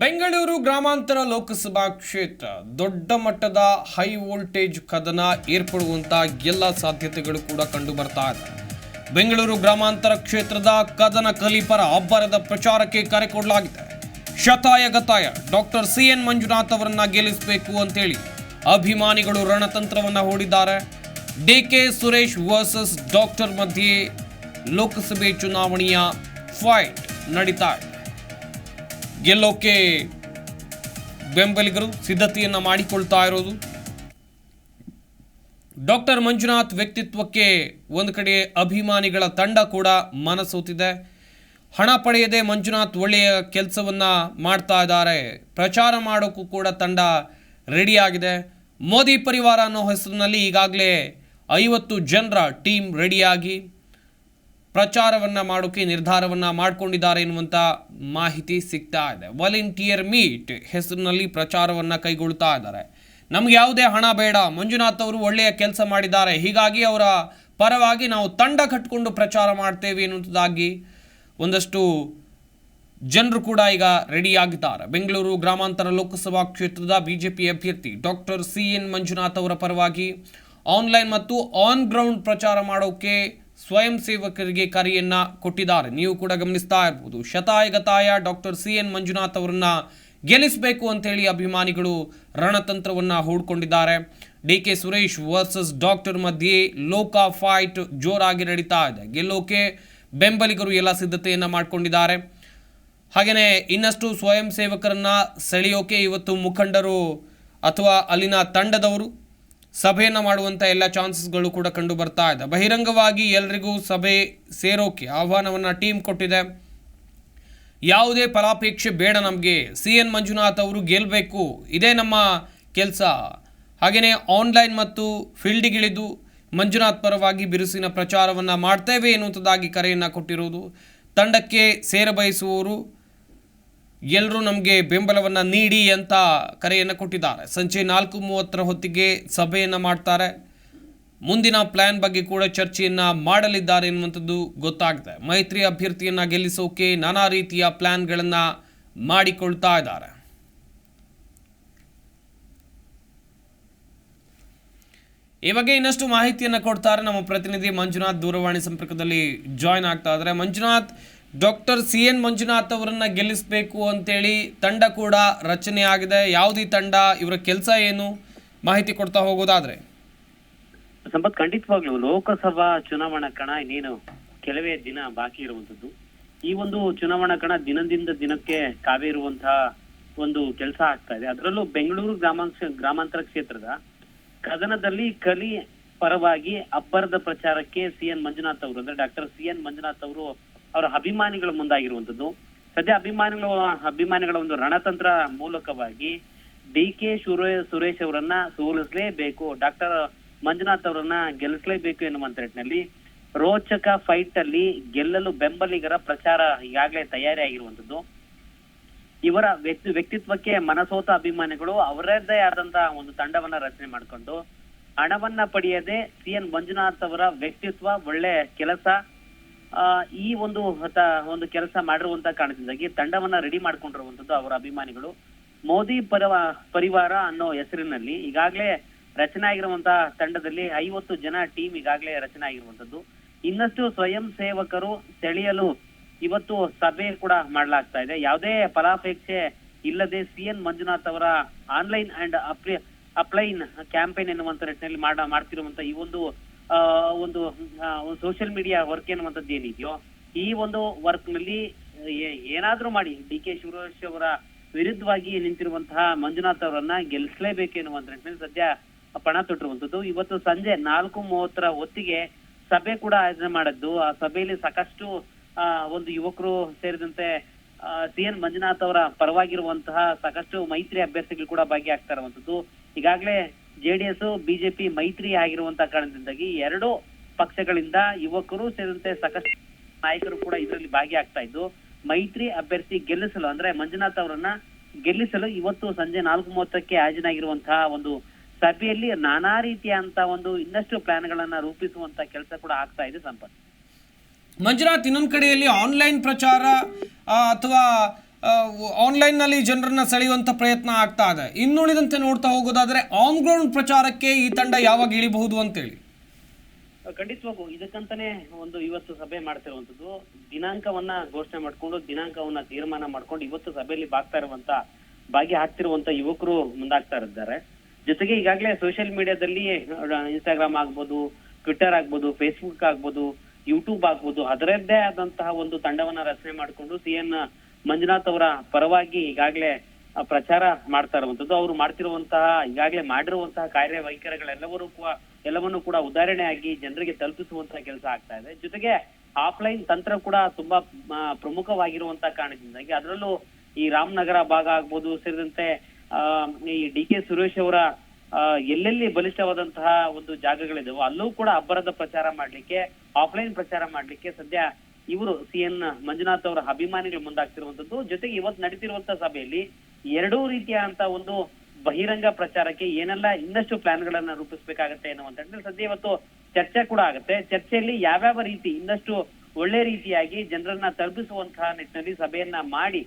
ಬೆಂಗಳೂರು ಗ್ರಾಮಾಂತರ ಲೋಕಸಭಾ ಕ್ಷೇತ್ರ, ದೊಡ್ಡ ಮಟ್ಟದ ಹೈ ವೋಲ್ಟೇಜ್ ಕದನ ಏರ್ಪಡುವಂತಹ ಎಲ್ಲ ಸಾಧ್ಯತೆಗಳು ಕೂಡ ಕಂಡು ಬರ್ತಾ ಇದೆ. ಬೆಂಗಳೂರು ಗ್ರಾಮಾಂತರ ಕ್ಷೇತ್ರದ ಕದನ ಕಲಿಪರ ಅಬ್ಬರದ ಪ್ರಚಾರಕ್ಕೆ ಕರೆ ಕೊಡಲಾಗಿದೆ. ಶತಾಯ ಗತಾಯ, ಡಾಕ್ಟರ್ ಸಿ ಎನ್ ಮಂಜುನಾಥ್ ಅವರನ್ನ ಗೆಲ್ಲಿಸಬೇಕು ಅಂತೇಳಿ ಅಭಿಮಾನಿಗಳು ರಣತಂತ್ರವನ್ನ ಹೂಡಿದ್ದಾರೆ. D K Suresh versus doctor ಮಧ್ಯೆ ಲೋಕಸಭೆ ಚುನಾವಣೆಯ ಫೈಟ್ ನಡೀತಾ ಇದೆ. ಗೆಲ್ಲೋಕೆ ಬೆಂಬಲಿಗರು ಸಿದ್ಧತೆಯನ್ನು ಮಾಡಿಕೊಳ್ತಾ ಇರೋದು. ಡಾಕ್ಟರ್ ಮಂಜುನಾಥ್ ವ್ಯಕ್ತಿತ್ವಕ್ಕೆ ಒಂದು ಕಡೆ ಅಭಿಮಾನಿಗಳ ತಂಡ ಕೂಡ ಮನಸೋತಿದೆ. ಹಣ ಪಡೆಯದೆ ಮಂಜುನಾಥ್ ಒಳ್ಳೆಯ ಕೆಲಸವನ್ನು ಮಾಡ್ತಾ ಇದ್ದಾರೆ. ಪ್ರಚಾರ ಮಾಡೋಕ್ಕೂ ಕೂಡ ತಂಡ ರೆಡಿಯಾಗಿದೆ ಮೋದಿ ಪರಿವಾರ ಅನ್ನೋ ಹೆಸರಿನಲ್ಲಿ ಈಗಾಗಲೇ ಐವತ್ತು ಜನರ ಟೀಮ್ ರೆಡಿಯಾಗಿ ಪ್ರಚಾರವನ್ನ ಮಾಡೋಕೆ, ನಿರ್ಧಾರವನ್ನು ಮಾಡಿಕೊಂಡಿದ್ದಾರೆ ಎನ್ನುವಂಥ ಮಾಹಿತಿ ಸಿಗ್ತಾ ಇದೆ. ವಾಲಂಟಿಯರ್ ಮೀಟ್ ಹೆಸರಿನಲ್ಲಿ ಪ್ರಚಾರವನ್ನು ಕೈಗೊಳ್ತಾ ಇದ್ದಾರೆ. ನಮ್ಗೆ ಯಾವುದೇ ಹಣ ಬೇಡ. ಮಂಜುನಾಥ್ ಅವರು ಒಳ್ಳೆಯ ಕೆಲಸ ಮಾಡಿದ್ದಾರೆ. ಹೀಗಾಗಿ ಅವರ ಪರವಾಗಿ ನಾವು ತಂಡ ಕಟ್ಟಿಕೊಂಡು ಪ್ರಚಾರ ಮಾಡ್ತೇವೆ ಎನ್ನುವಂಥದ್ದಾಗಿ ಒಂದಷ್ಟು ಜನರು ಕೂಡ ಈಗ ರೆಡಿಯಾಗಿದ್ದಾರೆ ಬೆಂಗಳೂರು ಗ್ರಾಮಾಂತರ ಲೋಕಸಭಾ ಕ್ಷೇತ್ರದ ಬಿಜೆಪಿ ಅಭ್ಯರ್ಥಿ ಡಾಕ್ಟರ್ ಸಿ ಎನ್ ಮಂಜುನಾಥ್ ಅವರ ಪರವಾಗಿ ಆನ್ಲೈನ್ ಮತ್ತು ಆನ್ ಗ್ರೌಂಡ್ ಪ್ರಚಾರ ಮಾಡೋಕೆ ಸ್ವಯಂ ಸೇವಕರಿಗೆ ಕರೆಯನ್ನು ಕೊಟ್ಟಿದ್ದಾರೆ. ನೀವು ಕೂಡ ಗಮನಿಸ್ತಾ ಇರ್ಬೋದು. ಶತಾಯಗತಾಯ ಡಾಕ್ಟರ್ ಸಿ ಎನ್ ಮಂಜುನಾಥ್ ಅವರನ್ನು ಗೆಲ್ಲಿಸಬೇಕು ಅಂತೇಳಿ ಅಭಿಮಾನಿಗಳು ರಣತಂತ್ರವನ್ನು ಹೂಡ್ಕೊಂಡಿದ್ದಾರೆ. D K Suresh versus doctor ಮಧ್ಯೆ ಲೋಕ ಫೈಟ್ ಜೋರಾಗಿ ನಡೀತಾ ಇದೆ. ಗೆಲ್ಲೋಕೆ ಬೆಂಬಲಿಗರು ಎಲ್ಲ ಸಿದ್ಧತೆಯನ್ನು ಮಾಡಿಕೊಂಡಿದ್ದಾರೆ. ಹಾಗೆಯೇ ಇನ್ನಷ್ಟು ಸ್ವಯಂ ಸೇವಕರನ್ನು ಸೆಳೆಯೋಕೆ ಇವತ್ತು ಮುಖಂಡರು ಅಥವಾ ಅಲ್ಲಿನ ತಂಡದವರು ಸಭೆಯನ್ನು ಮಾಡುವಂಥ ಎಲ್ಲ ಚಾನ್ಸಸ್ಗಳು ಕೂಡ ಕಂಡು ಬರ್ತಾ ಇದೆ. ಬಹಿರಂಗವಾಗಿ ಎಲ್ರಿಗೂ ಸಭೆ ಸೇರೋಕೆ ಆಹ್ವಾನವನ್ನು ಟೀಮ್ ಕೊಟ್ಟಿದೆ. ಯಾವುದೇ ಫಲಾಪೇಕ್ಷೆ ಬೇಡ ನಮಗೆ. ಸಿ ಎನ್ ಮಂಜುನಾಥ್ ಅವರು ಗೆಲ್ಲಬೇಕು ಇದೇ ನಮ್ಮ ಕೆಲಸ. ಹಾಗೆಯೇ ಆನ್ಲೈನ್ ಮತ್ತು ಫೀಲ್ಡಿಗಿಳಿದು ಮಂಜುನಾಥ್ ಪರವಾಗಿ ಬಿರುಸಿನ ಪ್ರಚಾರವನ್ನು ಮಾಡ್ತೇವೆ ಎನ್ನುವಂಥದ್ದಾಗಿ ಕರೆಯನ್ನು ಕೊಟ್ಟಿರುವುದು. ತಂಡಕ್ಕೆ ಸೇರಬಯಸುವವರು ಎಲ್ಲರೂ ನಮಗೆ ಬೆಂಬಲವನ್ನು ನೀಡಿ ಅಂತ ಕರೆಯನ್ನು ಕೊಟ್ಟಿದ್ದಾರೆ. ಸಂಜೆ ನಾಲ್ಕು ಮೂವತ್ತರ ಹೊತ್ತಿಗೆ ಸಭೆಯನ್ನು ಮಾಡ್ತಾರೆ. ಮುಂದಿನ ಪ್ಲ್ಯಾನ್ ಬಗ್ಗೆ ಕೂಡ ಚರ್ಚೆಯನ್ನು ಮಾಡಲಿದ್ದಾರೆ ಎನ್ನುವಂಥದ್ದು ಗೊತ್ತಾಗಿದೆ. ಮೈತ್ರಿ ಅಭ್ಯರ್ಥಿಯನ್ನು ಗೆಲ್ಲಿಸೋಕೆ ನಾನಾ ರೀತಿಯ ಪ್ಲ್ಯಾನ್ಗಳನ್ನು ಮಾಡಿಕೊಳ್ತಾ ಇದ್ದಾರೆ. ಈ ಬಗ್ಗೆ ಇನ್ನಷ್ಟು ಮಾಹಿತಿಯನ್ನು ಕೊಡ್ತಾರೆ ನಮ್ಮ ಪ್ರತಿನಿಧಿ ಮಂಜುನಾಥ್ ದೂರವಾಣಿ ಸಂಪರ್ಕದಲ್ಲಿ ಜಾಯ್ನ್ ಆಗ್ತಾ ಇದ್ದಾರೆ. Manjunath doctor C N Manjunath ಅವರನ್ನ ಗೆಲ್ಲಿಸಬೇಕು ಅಂತೇಳಿ ತಂಡ ಕೂಡ ರಚನೆ ಆಗಿದೆ. ಯಾವುದೇ ತಂಡ? ಇವರ ಕೆಲಸ ಏನು? ಮಾಹಿತಿ ಕೊಡ್ತಾ ಹೋಗೋದಾದ್ರೆ. ಸಂಪತ್ ಖಂಡಿತವಾಗ್ಲೂ ಲೋಕಸಭಾ ಚುನಾವಣಾ ಕಣ ಇನ್ನೇನು ಕೆಲವೇ ದಿನ ಬಾಕಿ ಇರುವಂತದ್ದು ಈ ಒಂದು ಚುನಾವಣಾ ಕಣ ದಿನದಿಂದ ದಿನಕ್ಕೆ ಕಾವೇರುವಂತಹ ಒಂದು ಕೆಲಸ ಆಗ್ತಾ ಇದೆ. ಅದರಲ್ಲೂ ಬೆಂಗಳೂರು ಗ್ರಾಮಾಂಶ, ಗ್ರಾಮಾಂತರ ಕ್ಷೇತ್ರದ ಕದನದಲ್ಲಿ ಕಲಿ ಪರವಾಗಿ ಅಬ್ಬರದ ಪ್ರಚಾರಕ್ಕೆ ಸಿ ಎನ್ ಮಂಜುನಾಥ್ ಅವರು ಅಂದ್ರೆ ಡಾಕ್ಟರ್ ಸಿ ಎನ್ ಮಂಜುನಾಥ್ ಅವರು ಅವರ ಅಭಿಮಾನಿಗಳು ಮುಂದಾಗಿರುವಂತದ್ದು ಸದ್ಯ ಅಭಿಮಾನಿಗಳು, ಅಭಿಮಾನಿಗಳ ಒಂದು ರಣತಂತ್ರ ಮೂಲಕವಾಗಿ ಡಿ ಕೆ ಸುರೇಶ್ ಅವರನ್ನ ಸೋಲಿಸಲೇಬೇಕು, ಡಾಕ್ಟರ್ ಮಂಜುನಾಥ್ ಅವರನ್ನ ಗೆಲ್ಲಿಸಲೇಬೇಕು ಎನ್ನುವಂತ ನಿಟ್ಟಿನಲ್ಲಿ ರೋಚಕ ಫೈಟ್ ಅಲ್ಲಿ ಗೆಲ್ಲಲು ಬೆಂಬಲಿಗರ ಪ್ರಚಾರ ಈಗಾಗಲೇ ತಯಾರಿ ಆಗಿರುವಂತದ್ದು ಇವರ ವ್ಯಕ್ತಿ, ವ್ಯಕ್ತಿತ್ವಕ್ಕೆ ಮನಸೋತ ಅಭಿಮಾನಿಗಳು ಅವರದ್ದೇ ಆದಂತಹ ಒಂದು ತಂಡವನ್ನ ರಚನೆ ಮಾಡಿಕೊಂಡು ಹಣವನ್ನ ಪಡೆಯದೆ ಸಿ ಎನ್ ಮಂಜುನಾಥ್ ಅವರ ವ್ಯಕ್ತಿತ್ವ ಒಳ್ಳೆ ಕೆಲಸ ಈ ಒಂದು ಒಂದು ಕೆಲಸ ಮಾಡಿರುವಂತ ಕಾರಣದಿಂದಾಗಿ ತಂಡವನ್ನ ರೆಡಿ ಮಾಡ್ಕೊಂಡಿರುವಂತದ್ದು ಅವರ ಅಭಿಮಾನಿಗಳು. ಮೋದಿ ಪರವ, ಪರಿವಾರ ಅನ್ನೋ ಹೆಸರಿನಲ್ಲಿ ಈಗಾಗಲೇ ರಚನೆ ಆಗಿರುವಂತಹ ತಂಡದಲ್ಲಿ ಐವತ್ತು ಜನ ಟೀಮ್ ಈಗಾಗಲೇ ರಚನೆ ಆಗಿರುವಂತದ್ದು ಇನ್ನಷ್ಟು ಸ್ವಯಂ ಸೇವಕರು ಸೆಳೆಯಲು ಇವತ್ತು ಸಭೆ ಕೂಡ ಮಾಡಲಾಗ್ತಾ ಇದೆ. ಯಾವುದೇ ಫಲಾಪೇಕ್ಷೆ ಇಲ್ಲದೆ ಸಿ ಎನ್ ಮಂಜುನಾಥ್ ಅವರ ಆನ್ಲೈನ್ ಅಂಡ್ ಅಪ್ಲೈನ್ ಕ್ಯಾಂಪೇನ್ ಎನ್ನುವಂತ ನಿಟ್ಟಿನಲ್ಲಿ ಮಾಡ, ಮಾಡ್ತಿರುವಂತ ಈ ಒಂದು ಆ, ಒಂದು ಸೋಷಿಯಲ್ ಮೀಡಿಯಾ ವರ್ಕ್ ಎನ್ನುವಂಥದ್ದು ಏನಿದೆಯೋ ಈ ಒಂದು ವರ್ಕ್ನಲ್ಲಿ ಏನಾದ್ರೂ ಮಾಡಿ ಡಿ ಕೆ ಶಿವರಾಜ್ ಅವರ ವಿರುದ್ಧವಾಗಿ ನಿಂತಿರುವಂತಹ ಮಂಜುನಾಥ್ ಅವರನ್ನ ಗೆಲ್ಲಿಸಲೇಬೇಕು ಎನ್ನುವಂತ ನಿಟ್ಟಿನಲ್ಲಿ ಸದ್ಯ ಪಣ ತೊಟ್ಟಿರುವಂಥದ್ದು. ಇವತ್ತು ಸಂಜೆ ನಾಲ್ಕು ಮೂವತ್ತರ ಹೊತ್ತಿಗೆ ಸಭೆ ಕೂಡ ಆಯೋಜನೆ ಮಾಡಿದ್ದು. ಆ ಸಭೆಯಲ್ಲಿ ಸಾಕಷ್ಟು ಒಂದು ಯುವಕರು ಸೇರಿದಂತೆ ಸಿ ಎನ್ ಮಂಜುನಾಥ್ ಅವರ ಪರವಾಗಿರುವಂತಹ ಸಾಕಷ್ಟು ಮೈತ್ರಿ ಅಭ್ಯರ್ಥಿಗಳು ಕೂಡ ಭಾಗಿಯಾಗ್ತಾ ಇರುವಂತದ್ದು ಈಗಾಗಲೇ ಜೆಡಿಎಸ್, ಬಿಜೆಪಿ ಮೈತ್ರಿ ಆಗಿರುವಂತಹ ಕಾರಣದಿಂದಾಗಿ ಎರಡು ಪಕ್ಷಗಳಿಂದ ಯುವಕರು ಸೇರಿದಂತೆ ಸಾಕಷ್ಟು ನಾಯಕರು ಕೂಡ ಇದರಲ್ಲಿ ಭಾಗಿಯಾಗ್ತಾ ಇದ್ದು, ಮೈತ್ರಿ ಅಭ್ಯರ್ಥಿ ಗೆಲ್ಲಿಸಲು ಅಂದ್ರೆ ಮಂಜುನಾಥ್ ಅವರನ್ನ ಗೆಲ್ಲಿಸಲು ಇವತ್ತು ಸಂಜೆ ನಾಲ್ಕು ಮೂವತ್ತಕ್ಕೆ ಆಯೋಜನೆಯಾಗಿರುವಂತಹ ಒಂದು ಸಭೆಯಲ್ಲಿ ನಾನಾ ರೀತಿಯ ಅಂತ ಒಂದು ಇನ್ನಷ್ಟು ಪ್ಲಾನ್ ಗಳನ್ನ ರೂಪಿಸುವಂತ ಕೆಲಸ ಕೂಡ ಆಗ್ತಾ ಇದೆ ಸಂಪತ್. ಮಂಜುನಾಥ್, ಇನ್ನೊಂದು ಕಡೆಯಲ್ಲಿ ಆನ್ಲೈನ್ ಪ್ರಚಾರ ಅಥವಾ ಆನ್ಲೈನ್ನಲ್ಲಿ ಜನರನ್ನ ಸೆಳೆಯುವಂಥ ಪ್ರಯತ್ನ ಆಗ್ತಾ ಇದೆ. ಇನ್ನುಳಿದಂತೆ ನೋಡ್ತಾ ಹೋಗೋದಾದರೆ ಆನ್ ಗ್ರೌಂಡ್ ಪ್ರಚಾರಕ್ಕೆ ಈ ತಂಡ ಯಾವಾಗ ಇಳಿಬಹುದು ಅಂತೇಳಿ. ಖಂಡಿತವಾಗೂ ಇದಕ್ಕಂತಾನೆ ಒಂದು ಇವತ್ತು ಸಭೆ ಮಾಡ್ತಿರುವಂತದ್ದು ದಿನಾಂಕವನ್ನ ಘೋಷಣೆ ಮಾಡ್ಕೊಂಡು, ದಿನಾಂಕವನ್ನ ತೀರ್ಮಾನ ಮಾಡ್ಕೊಂಡು ಇವತ್ತು ಸಭೆಯಲ್ಲಿ ಬಾಗ್ತಾ ಇರುವಂತ ಭಾಗಿ ಹಾಕ್ತಿರುವಂತ ಯುವಕರು ಮುಂದಾಗ್ತಾ ಇದ್ದಾರೆ. ಜೊತೆಗೆ ಈಗಾಗಲೇ ಸೋಷಿಯಲ್ ಮೀಡಿಯಾದಲ್ಲಿ ಇನ್ಸ್ಟಾಗ್ರಾಮ್ ಆಗ್ಬೋದು ಟ್ವಿಟರ್ ಆಗ್ಬೋದು ಫೇಸ್ಬುಕ್ ಆಗ್ಬೋದು ಯೂಟ್ಯೂಬ್ ಆಗ್ಬೋದು, ಅದರದ್ದೇ ಆದಂತಹ ಒಂದು ತಂಡವನ್ನ ರಚನೆ ಮಾಡಿಕೊಂಡು ಸಿ ಎನ್ ಮಂಜುನಾಥ್ ಅವರ ಪರವಾಗಿ ಈಗಾಗಲೇ ಪ್ರಚಾರ ಮಾಡ್ತಾ ಇರುವಂತದ್ದು ಅವರು ಮಾಡ್ತಿರುವಂತಹ, ಈಗಾಗಲೇ ಮಾಡಿರುವಂತಹ ಕಾರ್ಯವೈಖರಿಗಳೆಲ್ಲವರೂ ಎಲ್ಲವನ್ನು ಕೂಡ ಉದಾಹರಣೆಯಾಗಿ ಜನರಿಗೆ ತಲುಪಿಸುವಂತಹ ಕೆಲಸ ಆಗ್ತಾ ಇದೆ. ಜೊತೆಗೆ ಆಫ್ಲೈನ್ ತಂತ್ರ ಕೂಡ ತುಂಬಾ ಪ್ರಮುಖವಾಗಿರುವಂತಹ ಕಾರಣದಿಂದಾಗಿ ಅದರಲ್ಲೂ ಈ ರಾಮನಗರ ಭಾಗ ಆಗ್ಬೋದು, ಸೇರಿದಂತೆ ಈ ಡಿ ಕೆ ಸುರೇಶ್ ಅವರ ಎಲ್ಲೆಲ್ಲಿ ಬಲಿಷ್ಠವಾದಂತಹ ಒಂದು ಜಾಗಗಳಿದಾವೋ, ಅಲ್ಲೂ ಕೂಡ ಅಬ್ಬರದ ಪ್ರಚಾರ ಮಾಡ್ಲಿಕ್ಕೆ, ಆಫ್ಲೈನ್ ಪ್ರಚಾರ ಮಾಡ್ಲಿಕ್ಕೆ ಸದ್ಯ ಇವರು ಸಿ ಎನ್ ಮಂಜುನಾಥ್ ಅವರ ಅಭಿಮಾನಿಗಳು ಮುಂದಾಗ್ತಿರುವಂತದ್ದು ಜೊತೆಗೆ ಇವತ್ತು ನಡೀತಿರುವಂತಹ ಸಭೆಯಲ್ಲಿ ಎರಡೂ ರೀತಿಯ ಅಂತ ಒಂದು ಬಹಿರಂಗ ಪ್ರಚಾರಕ್ಕೆ ಏನೆಲ್ಲ ಇನ್ನಷ್ಟು ಪ್ಲಾನ್ ಗಳನ್ನ ರೂಪಿಸಬೇಕಾಗತ್ತೆ ಅನ್ನುವಂತ ಸದ್ಯ ಇವತ್ತು ಚರ್ಚೆ ಕೂಡ ಆಗುತ್ತೆ. ಚರ್ಚೆಯಲ್ಲಿ ಯಾವ್ಯಾವ ರೀತಿ ಇನ್ನಷ್ಟು ಒಳ್ಳೆ ರೀತಿಯಾಗಿ ಜನರನ್ನ ತಲುಪಿಸುವಂತಹ ನಿಟ್ಟಿನಲ್ಲಿ ಸಭೆಯನ್ನ ಮಾಡಿ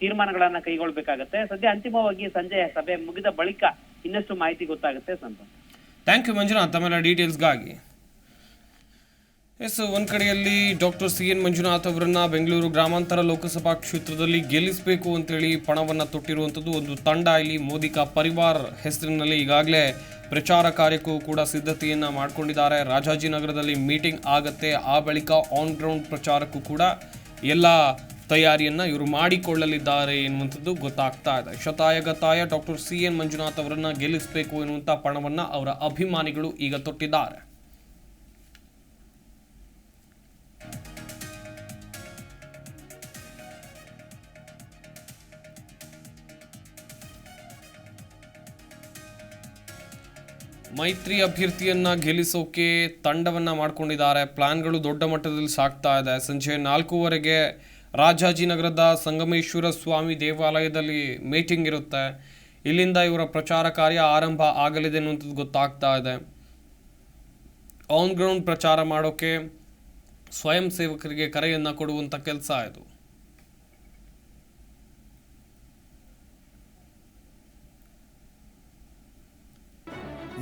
ತೀರ್ಮಾನಗಳನ್ನ ಕೈಗೊಳ್ಬೇಕಾಗತ್ತೆ. ಸದ್ಯ ಅಂತಿಮವಾಗಿ ಸಂಜೆ ಸಭೆ ಮುಗಿದ ಬಳಿಕ ಇನ್ನಷ್ಟು ಮಾಹಿತಿ ಗೊತ್ತಾಗುತ್ತೆ ಸಂತೋಷ್. ಥ್ಯಾಂಕ್ ಯು ಮಂಜುನಾಥ್, ತಮ್ಮೆಲ್ಲ ಡೀಟೇಲ್ಸ್ಗಾಗಿ ಎಸ್, ಒಂದು ಕಡೆಯಲ್ಲಿ ಡಾಕ್ಟರ್ ಸಿ ಎನ್ ಮಂಜುನಾಥ್ ಅವರನ್ನು ಬೆಂಗಳೂರು ಗ್ರಾಮಾಂತರ ಲೋಕಸಭಾ ಕ್ಷೇತ್ರದಲ್ಲಿ ಗೆಲ್ಲಿಸಬೇಕು ಅಂತೇಳಿ ಪಣವನ್ನು ತೊಟ್ಟಿರುವಂಥದ್ದು ಒಂದು ತಂಡ. ಇಲ್ಲಿ ಮೋದಿಕಾ ಪರಿವಾರ್ ಹೆಸರಿನಲ್ಲಿ ಈಗಾಗಲೇ ಪ್ರಚಾರ ಕಾರ್ಯಕ್ಕೂ ಕೂಡ ಸಿದ್ಧತೆಯನ್ನು ಮಾಡಿಕೊಂಡಿದ್ದಾರೆ. ರಾಜಾಜಿನಗರದಲ್ಲಿ ಮೀಟಿಂಗ್ ಆಗತ್ತೆ. ಆ ಬಳಿಕ ಆನ್ ಗ್ರೌಂಡ್ ಪ್ರಚಾರಕ್ಕೂ ಕೂಡ ಎಲ್ಲ ತಯಾರಿಯನ್ನು ಇವರು ಮಾಡಿಕೊಳ್ಳಲಿದ್ದಾರೆ ಎನ್ನುವಂಥದ್ದು ಗೊತ್ತಾಗ್ತಾ ಇದೆ. ಶತಾಯ ಗತಾಯ ಡಾಕ್ಟರ್ ಸಿ ಎನ್ ಮಂಜುನಾಥ್ ಅವರನ್ನು ಗೆಲ್ಲಿಸಬೇಕು ಎನ್ನುವಂಥ ಪಣವನ್ನು ಅವರ ಅಭಿಮಾನಿಗಳು ಈಗ ತೊಟ್ಟಿದ್ದಾರೆ. ಮೈತ್ರಿ ಅಭ್ಯರ್ಥಿಯನ್ನ ಗೆಲ್ಲಿಸೋಕೆ ತಂಡವನ್ನ ಮಾಡ್ಕೊಂಡಿದ್ದಾರೆ. ಪ್ಲಾನ್ಗಳು ದೊಡ್ಡ ಮಟ್ಟದಲ್ಲಿ ಸಾಗ್ತಾ ಇದೆ. ಸಂಜೆ ನಾಲ್ಕೂವರೆಗೆ ರಾಜಾಜಿನಗರದ ಸಂಗಮೇಶ್ವರ ಸ್ವಾಮಿ ದೇವಾಲಯದಲ್ಲಿ ಮೀಟಿಂಗ್ ಇರುತ್ತೆ. ಇಲ್ಲಿಂದ ಇವರ ಪ್ರಚಾರ ಕಾರ್ಯ ಆರಂಭ ಆಗಲಿದೆ ಅನ್ನುವಂಥದ್ದು ಗೊತ್ತಾಗ್ತಾ ಇದೆ. ಆನ್ ಗ್ರೌಂಡ್ ಪ್ರಚಾರ ಮಾಡೋಕೆ ಸ್ವಯಂ ಸೇವಕರಿಗೆ ಕರೆಯನ್ನು ಕೊಡುವಂಥ ಕೆಲಸ ಇದು.